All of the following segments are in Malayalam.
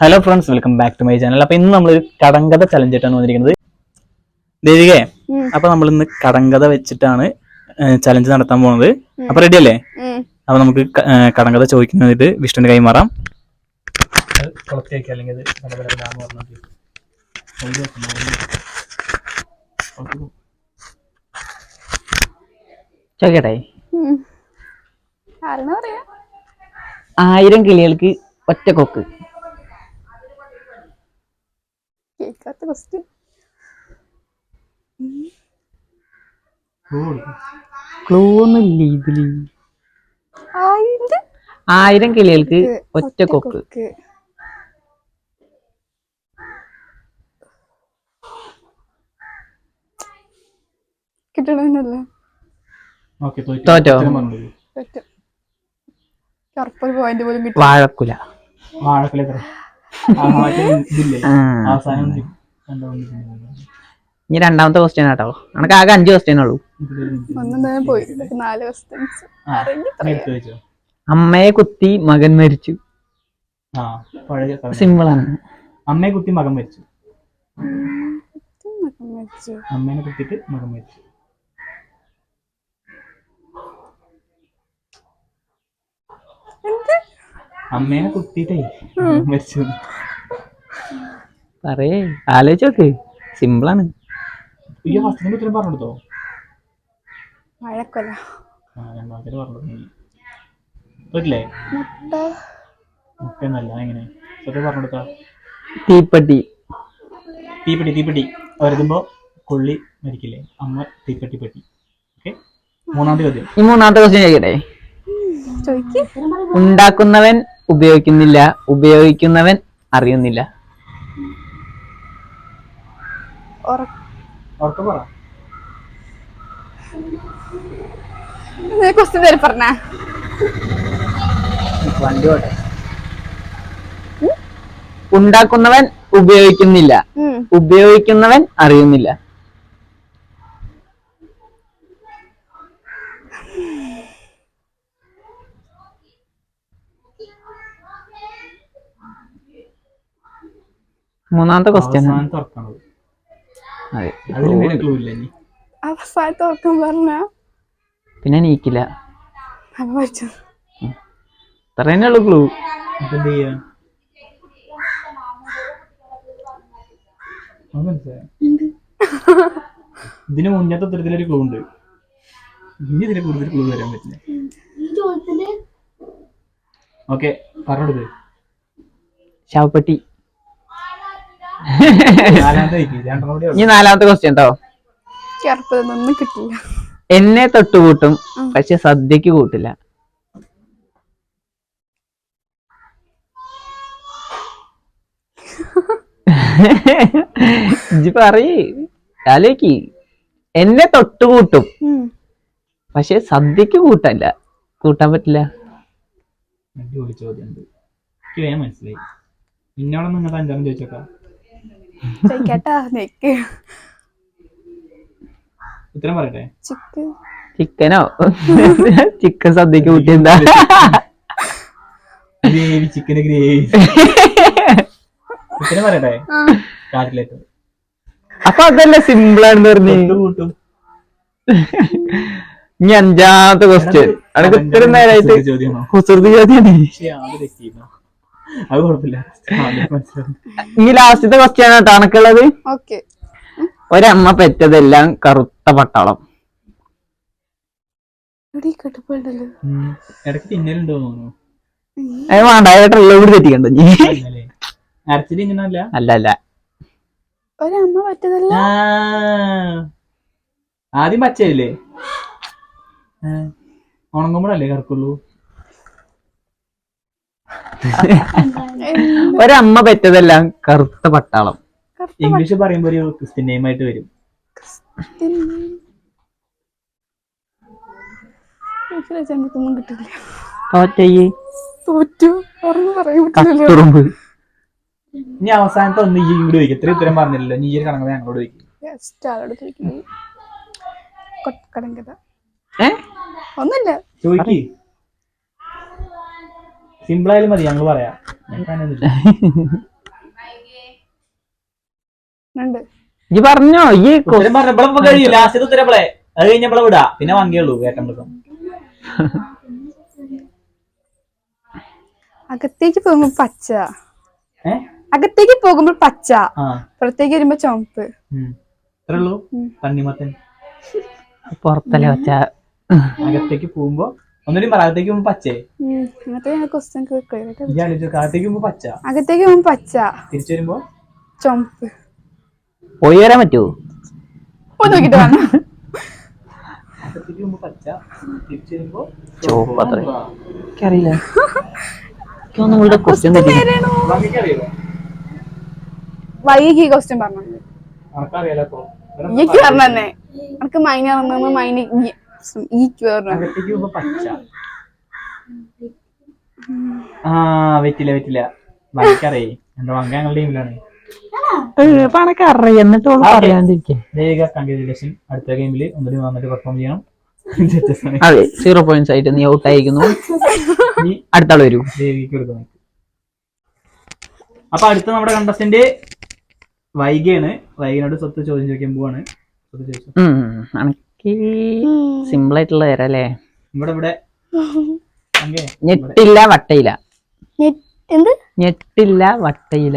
Hello friends welcome back to my channel അപ്പൊ ഇന്ന് നമ്മളൊരു കടങ്കഥ ചലഞ്ച് ആയിട്ടാണ് വന്നിരിക്കുന്നത്. ദേവികെ. അപ്പൊ നമ്മൾ ഇന്ന് കടങ്കഥ വെച്ചിട്ടാണ് ചലഞ്ച് നടത്താൻ പോകുന്നത് അപ്പൊ റെഡി അല്ലേ. അപ്പൊ നമുക്ക് കടങ്കഥ ചോദിക്കുന്നതിട്ട് വിഷ്ണുവിന്റെ കൈമാറാം ചോദിക്കട്ടെ? ആയിരം കിളികൾക്ക് ഒറ്റ കൊക്ക്. കേൾക്കാത്ത ക്വസ്റ്റ്യൻ ക്ലൂ ഇതിൽ. ആയിരം? കിളികൾക്ക് ഒറ്റ കൊക്ക്. കിട്ടണമെന്നല്ല തോറ്റോ. പറ്റും കറുപ്പൊരു പോയിന്റ് പോലും കിട്ടും. വാഴക്കുല. അവസാനം ഇനി രണ്ടാമത്തെ ക്വസ്റ്റ്യൻ ആട്ടോ നമുക്ക് ആകെ അഞ്ച് ക്വസ്റ്റ്യൻ ഉള്ളൂ. ഒന്നും തന്നെ പോയി നാല് ക്വസ്റ്റ്യൻസ്. അമ്മയെ കുത്തി മകൻ മരിച്ചു. സിമ്പിൾ ആണ്. അമ്മയെ കുത്തി മകൻ മരിച്ചു. അമ്മേനെ കുത്തിട്ട് മകൻ മരിച്ചു. അമ്മേനെ കുത്തിട്ടേ മരിച്ചു. പറയേ ആലോചിച്ച് നോക്ക് സിമ്പിൾ ആണ് ഈ ഫസ്റ്റിന്റെ ഉത്തരം പറഞ്ഞു കൊടുത്തോ മഴക്കൊല ആ രണ്ടാമത്തെ പറഞ്ഞു പറ്റില്ലേ മുട്ട മുട്ടൊന്നല്ല എങ്ങനെ? തീപ്പെട്ടി. തീപ്പെട്ടി തീപ്പെട്ടി. വരുമ്പോ കൊള്ളി മരിക്കില്ലേ? അമ്മ തീപ്പെട്ടി പെട്ടി. ഓക്കെ? മൂന്നാമത്തെ ചോദ്യം. ഈ മൂന്നാമത്തെ ക്വസ്റ്റ്യൻ ചോദിക്കട്ടെ? ചോയ്ക്ക് ഉണ്ടാക്കുന്നവൻ ഉപയോഗിക്കുന്നില്ല ഉപയോഗിക്കുന്നവൻ അറിയുന്നില്ല ഉറക്ക ഉറക്കം പറ ക്വസ്റ്റ്യൻ തരും പറഞ്ഞ ഉണ്ടാക്കുന്നവൻ ഉപയോഗിക്കുന്നില്ല. ഉപയോഗിക്കുന്നവൻ അറിയുന്നില്ല. മൂന്നാമത്തെ ക്വസ്റ്റ്യൻ അവസാനത്തെ ഉറക്കം പറഞ്ഞ? പിന്നെ നീക്കില്ല ഉള്ളു ക്ലൂ? ഇതിന് മുന്നത്തെ തരത്തിലൊരു ക്ലൂ ഉണ്ട്. ഇനി ഇതിന് കൂടുതൽ ക്ലൂ തരാൻ പറ്റില്ല. ഓക്കെ പറഞ്ഞെടുത്ത് ശവപ്പെട്ടി നാലാമത്തെ വെക്ക് രണ്ടെണ്ണം കൂടി ഇനി നാലാമത്തെ ക്വസ്റ്റ്യൻ കേട്ടോ ചെറുപ്പതൊന്നും കിട്ടില്ല. എന്നെ തൊട്ടുകൂട്ടും പക്ഷെ സദ്യക്ക് കൂട്ടില്ല. ഇജ്ജ് പറയ് ആലോചിക്ക് എന്നെ തൊട്ടുകൂട്ടും. പക്ഷെ സദ്യക്ക് കൂട്ടല്ല. കൂട്ടാൻ പറ്റില്ല. അടിപൊളി ചോദ്യം മനസ്സിലായി. ഇന്നോളം നിങ്ങൾക്ക് അഞ്ചാമത് ചോദിച്ചോക്കാം. ചോദിക്കട്ടാ നെക്ക്. ഉത്തരം പറയട്ടെ? ചിക്ക്. ചിക്കനോ? ചിക്കൻ സദ്യക്ക് കൂട്ടിയെന്താ ഗ്രേവി ചിക്കന് ഗ്രേവി. ഉത്തരം പറയട്ടെ? ആ. കാൽക്കുലേറ്റർ. അപ്പൊ അതല്ലേ സിമ്പിൾ ആണെന്ന് പറഞ്ഞു കൂട്ടും. ഇനി അഞ്ചാമത്തെ ക്വസ്റ്റ്യൻ അനക്ക് ഇത്രയും നേരമായിട്ട് ചോദ്യമാണോ? അത് കുഴപ്പമില്ല. ഇനി ലാസ്റ്റത്തെ ക്വസ്റ്റ്യാണ് കേട്ടോ അണക്കുള്ളത് ഓക്കെ. ഒരമ്മ പെറ്റതെല്ലാം കറുത്ത പട്ടാളം. എടി കെട്ടുപോയിട്ടല്ലോ ഉം. ഇടയ്ക്ക് തിന്നലുണ്ടോ തോന്നുന്നു. അത് വേണ്ട ഏട്ടല്ല കൂടി തെറ്റിക്കണ്ട നീ അല്ലേ അരച്ചിട്ട് ഇങ്ങനല്ല? അല്ല അല്ല. ഒരമ്മ പറ്റതല്ല. ആ. ആദ്യം പച്ചയല്ലേ? ഉണങ്ങുമ്പോഴല്ലേ കറക്കുള്ളൂ? ഒരമ്മ പെറ്റതെല്ലാം കറുത്ത പട്ടാളം. ഇംഗ്ലീഷ് പറയുമ്പോ ഒരു ക്രിസ്ത്യൻ നെയിം ആയിട്ട് വരും. ഇനി അവസാനത്തെ ഒന്ന് ഈ കൂടി ചോദിക്കും. ഇത്രയും ഉത്തരം പറഞ്ഞില്ലല്ലോ. നീ ഈ കണങ്ങൾ ഞങ്ങളോട് ചോദിക്കും. ഒന്നുമില്ല. ചോദിക്ക്. സിമ്പിൾ ആയാലും മതി ഞങ്ങൾ പറയാം. ഈ പറഞ്ഞോ ഈ കഴിയും. ലാസ്റ്റ് ഉത്തരപ്പോളെ അത് കഴിഞ്ഞപ്പോഴെ വിടാ. പിന്നെ വാങ്ങിയുള്ളൂ വേട്ടമ്പളക്കം അകത്തേക്ക് പോകുമ്പോ പച്ച. അകത്തേക്ക് പോകുമ്പോൾ പച്ച. ആ. പുറത്തേക്ക് വരുമ്പോ ചുമപ്പ് ഇത്രേ ഉള്ളൂ? തണ്ണിമത്തൻ. പുറത്തല്ലേ പച്ച. അകത്തേക്ക് പോകുമ്പോ ഒന്നുകൂടി പറ അകത്തേക്ക് പോകുമ്പോ പച്ചേ അകത്തേക്ക് പോകുമ്പോ പച്ച? അകത്തേക്ക് പോകുമ്പോ പച്ച. തിരിച്ചു വരുമ്പോ? ചുമപ്പ്. പോയി വരാൻ പറ്റുമോ ഒന്ന് നോക്കിട്ട് വന്നു. അകത്തേക്ക് പോകുമ്പോ പച്ച തിരിച്ചു വരുമ്പോ ചുവപ്പ് അത്രേ. എനിക്കറിയില്ല. നിങ്ങളുടെ ക്വസ്റ്റ്യൻ തെറ്റി വാങ്ങിക്കറിയോ? വൈകി ക്വസ്റ്റ്യൻ പറഞ്ഞു അനക്കറിയാലോ അപ്പൊ ഈക്ക് പറഞ്ഞു തന്നെ. എനിക്ക് മൈന പറഞ്ഞു മൈന പച്ച ആ വെറ്റില്ല വെറ്റില്ല വാങ്ങിക്കറിയേ എന്റെ വങ്ക ഞങ്ങളുടെ ടീമിലാണ് പണക്ക് അറിയാം എന്നിട്ട് ഓൾ ആ, ഓക്കേ. പറയാണ്ടിരിക്കേ. ദേവിക കൺഗ്രാജുലേഷൻ. അടുത്ത ഗെയിമിൽ ഒന്നുകൂടി വന്നിട്ട് പെർഫോം ചെയ്യണം. അതെ സീറോ പോയിന്റ്സ് ആയിട്ട് നീ ഔട്ട് ആയിരിക്കുന്നു. ഇനി അടുത്ത ആൾ വരും അപ്പൊ അടുത്ത നമ്മുടെ കണ്ടസ്റ്റന്റ് വൈകിയാണ് വൈകിനോട് സ്വത്ത് ചോദ്യം ചോദിക്കാൻ പോവാണ്. സിമ്പിൾ ആയിട്ടുള്ള തരാം അല്ലേ ഇവിടെ ഇവിടെ. വങ്കേ, ഞെട്ടില്ല വട്ടയില. എന്ത്? ഞെട്ടില്ല വട്ടയില.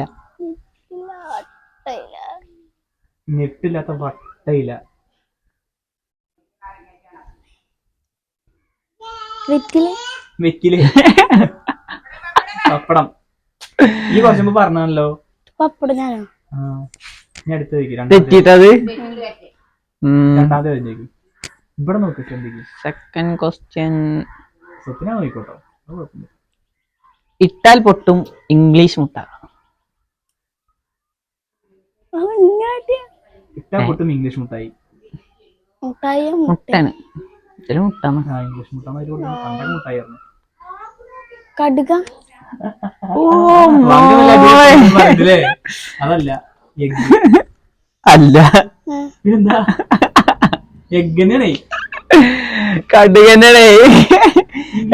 ഞെട്ടില്ലാത്ത വട്ടയില. വെറ്റിൽ. പപ്പടം. ഈ കുറച്ചു പറഞ്ഞല്ലോ പപ്പടം ഞാനോ? ആ. ഞാൻ അടുത്ത് തെറ്റിട്ടത് രണ്ടാമത്തെ ഇവിടെ നോക്ക് ശ്രദ്ധിക്കും സെക്കൻഡ് ക്വസ്റ്റ്യൻ നോക്കിക്കോട്ടോ ഇട്ടാൽ പൊട്ടും ഇംഗ്ലീഷ് മുട്ട ഇട്ടാൽ പൊട്ടും ഇംഗ്ലീഷ് മുട്ടായി മുട്ടാണ് ഇതിൽ മുട്ടാണ് ഇംഗ്ലീഷ് മുട്ടായിരുന്നു കടുക അതല്ല അല്ല എന്താ എഗ് തന്നെയാണേ കടുകനടേ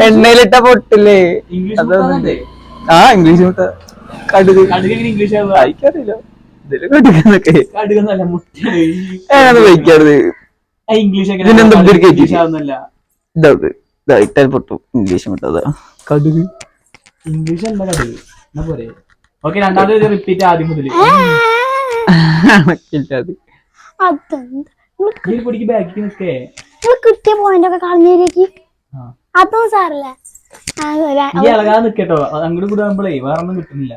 എണ്ണയിലിട്ട പൊട്ടില്ലേ ആ ഇംഗ്ലീഷ് മുട്ട. കടുക്? വായിക്കാറില്ല പൊട്ടും. ഇംഗ്ലീഷ് മുട്ട അതാ കടുക്. ഇംഗ്ലീഷ് അല്ല കടുക്? എന്നാ പോരെ. ഓക്കെ രണ്ടാമത് റിപ്പീറ്റ് ആദ്യം മുതൽ അതെന്ത്? കിട്ടിയ പോയിന്റ് ഒക്കെ കളഞ്ഞേക്ക് സാറില്ല? നിക്കട്ടോ അങ്ങോട്ട് കൂടെ ആകുമ്പോഴേ വേറെ ഒന്നും കിട്ടുന്നില്ല.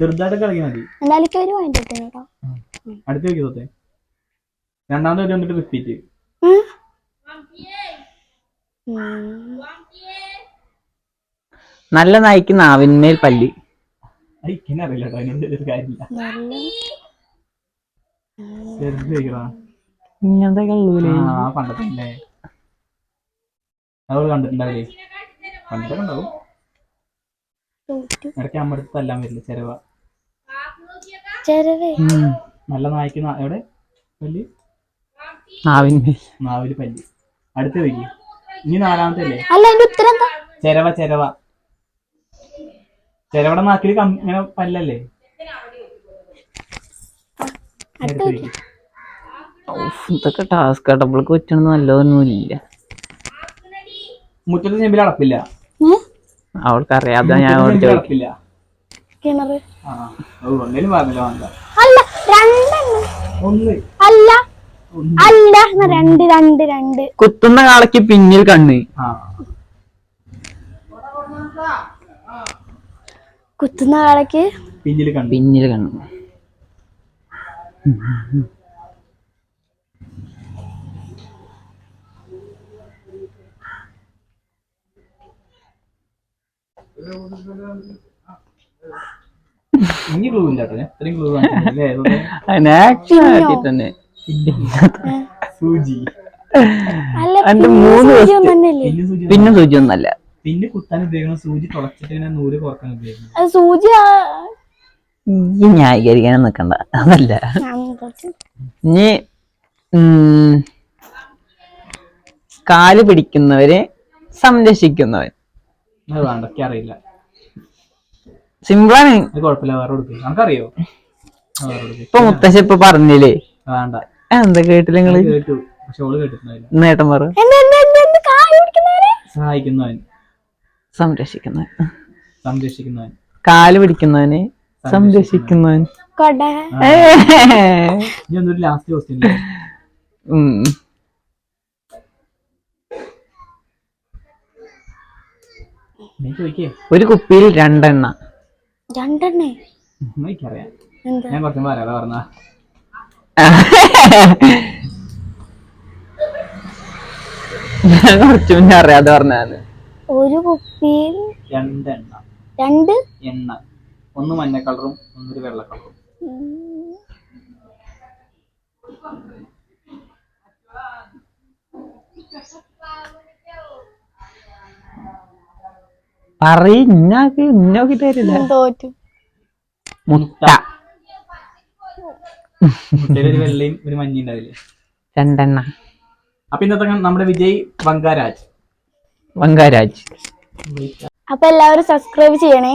ചെറുതായിട്ട് കളിക്കാൻ മതി. എന്തായാലും ഒരു പോയിന്റ് കിട്ടുന്നു കേട്ടോ അടുത്ത വെക്കി തോത്തെ രണ്ടാമത് വരെ വന്നിട്ട് റിപ്പീറ്റ് നല്ല നായിക്ക് നാവിന്മേൽ പല്ലി. അറിയില്ല കേട്ടോ അതിനോട് കാര്യമില്ല. ഇങ്ങനത്തെ കള്ളൂലേ പണ്ടത്തെ കണ്ടിട്ടുണ്ടാവില്ലേ ഉണ്ടാവും ഇടയ്ക്ക് തല്ലാൻ വരില്ല നല്ല നായ്ക്ക് എവിടെ? പല്ല്? നാവിൽ പല്ല്. അടുത്ത് വരി ഇനി നാലാമത്തെ അല്ലേ ചെരവ ചെരവ. ചെരവടെ നാക്കിൽ ഇങ്ങനെ പല്ലല്ലേ? ഇതൊക്കെ ടാസ്ക് ആട്ടപ്പോൾക്ക് പറ്റണത് നല്ലതൊന്നുമില്ല. മുറ്റത്ത് ചെമ്പിൽ അടപ്പില്ല. അവൾക്ക് അറിയാതെ ഞാൻ അടപ്പില്ല കുത്തുന്ന കാളക്ക് പിന്നിൽ കണ്ണ്. കുത്തുന്ന കാളക്ക് പിന്നിൽ കണ്ണ്. പിന്നിൽ കണ്ണ്. ഇനി ക്ലൂ ഇല്ല ഇത്രയും ക്ലൂ കാണിച്ചില്ലേ അതിന് action തന്നെ. സൂചി അതിന്റെ പിന്നെ മൂന്ന് സൂചി വസ്തു. പിന്നെ സൂചി പിന്നെ പിന്നെ കുത്താൻ ഉപയോഗിക്കുന്ന സൂചി തുളച്ചിട്ട് ഇങ്ങനെ നൂൽ കുറയ്ക്കാൻ ഉപയോഗിക്കുന്നു. അത് സൂചി ആ- ഈ ന്യായീകരിക്കാനും നിക്കണ്ട. അതല്ല. ഇനി ഉം, കാൽ പിടിക്കുന്നവരെ സംരക്ഷിക്കുന്നവൻ. അറിയില്ല. സിമ്പിളാണ് നമുക്കറിയോ? ഇപ്പൊ മുത്തശ്ശി ഇപ്പൊ പറഞ്ഞില്ലേ? വേണ്ട. എന്താ കേട്ടില്ല നിങ്ങൾ? നേട്ടം പറ. സഹായിക്കുന്നവൻ. സംരക്ഷിക്കുന്നവൻ. സംരക്ഷിക്കുന്നവൻ. കാൽ പിടിക്കുന്നവന് സംരക്ഷിക്കുന്നവൻ. ലാസ്റ്റ് ക്വസ്റ്റ്യൻ ഒരു കുപ്പിയിൽ രണ്ടെണ്ണ. രണ്ടെണ്ണേ? എനിക്കറിയാം. ഞാൻ കുറച്ച് പറയാതെ പറഞ്ഞ ഞാൻ കുറച്ചു മുന്നേ അറിയാതെ പറഞ്ഞാണ് ഒരു കുപ്പിയിൽ രണ്ടെണ്ണ. രണ്ട് എണ്ണ. ഒന്ന് മഞ്ഞ കളറും ഒന്നൊരു വെള്ള കളറും. ഇന്നാക്ക് ഇന്നോക്കി തരില്ല. മുട്ട. ഒരു വെള്ളയും ഒരു മഞ്ഞയും ഉണ്ടാവില്ലേ? രണ്ടെണ്ണ. അപ്പൊ ഇന്നത്തെ നമ്മുടെ വിജയ് വങ്കാരാജ്. വങ്കാരാജ്. അപ്പൊ എല്ലാവരും സബ്സ്ക്രൈബ് ചെയ്യണേ.